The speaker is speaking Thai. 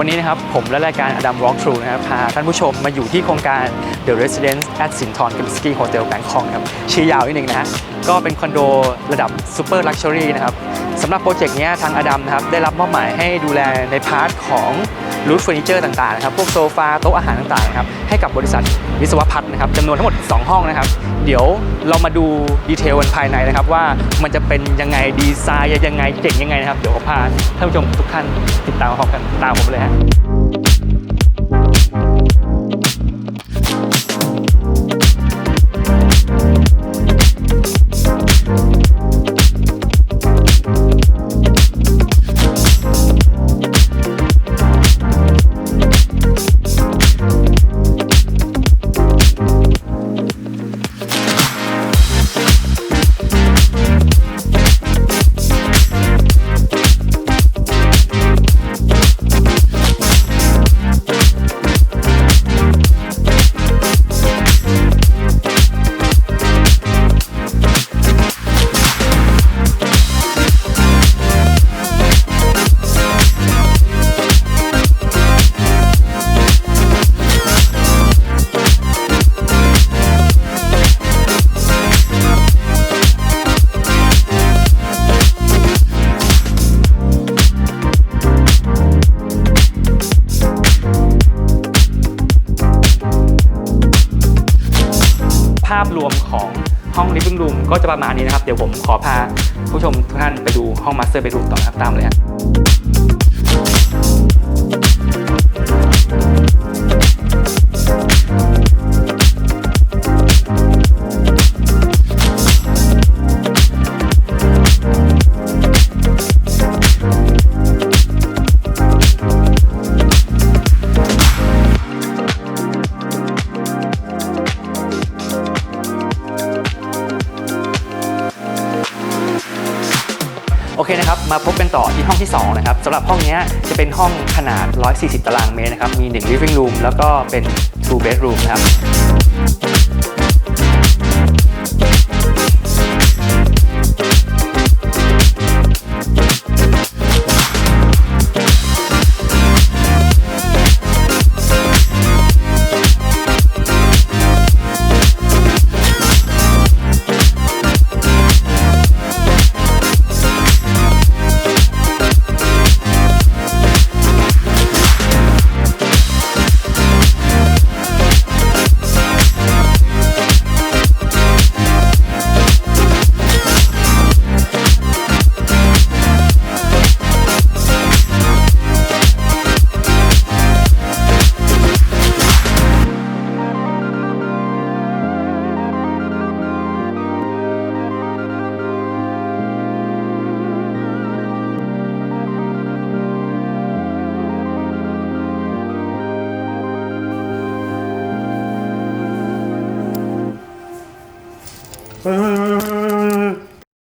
วันนี้นะครับผมและรายการอดัม Walk Through นะครับพาท่านผู้ชมมาอยู่ที่โครงการ The Residence at Sinton k a m s k y Hotel Bangkok ครับชื่อยาวนิดนึงนะฮะก็เป็นคอนโดระดับ Super Luxury นะครับสำหรับโปรเจกต์นี้ทางอดัมนะครับได้รับมอบหมายให้ดูแลในพาร์ทของ รูทเฟอร์นิเจอร์ต่างๆนะครับพวกโซฟาโต๊ะอาหารต่างๆนะครับให้กับบริษัทวิศวพัฒน์นะครับจำนวนทั้งหมด 2 ห้องนะครับ เดี๋ยวเรามาดูดีเทลกันภายในนะครับ ว่ามันจะเป็นยังไงดีไซน์ยังไงเจ๋งยังไงนะครับ เดี๋ยวผมพาท่านผู้ชมทุกท่านติดตามพร้อมกันตามผมเลยฮะ ภาพรวมของห้อง living room ก็จะประมาณนี้นะครับ เดี๋ยวผมขอพาผู้ชมทุกท่านไปดูห้อง master bedroom ต่อครับตามเลยครับ เคนะครับ มาพบกันต่อที่ห้องที่2นะครับสำหรับห้องนี้จะเป็นห้องขนาด 140 ตารางเมตรนะครับ มี 1 living room แล้วก็เป็น two bedroom นะครับ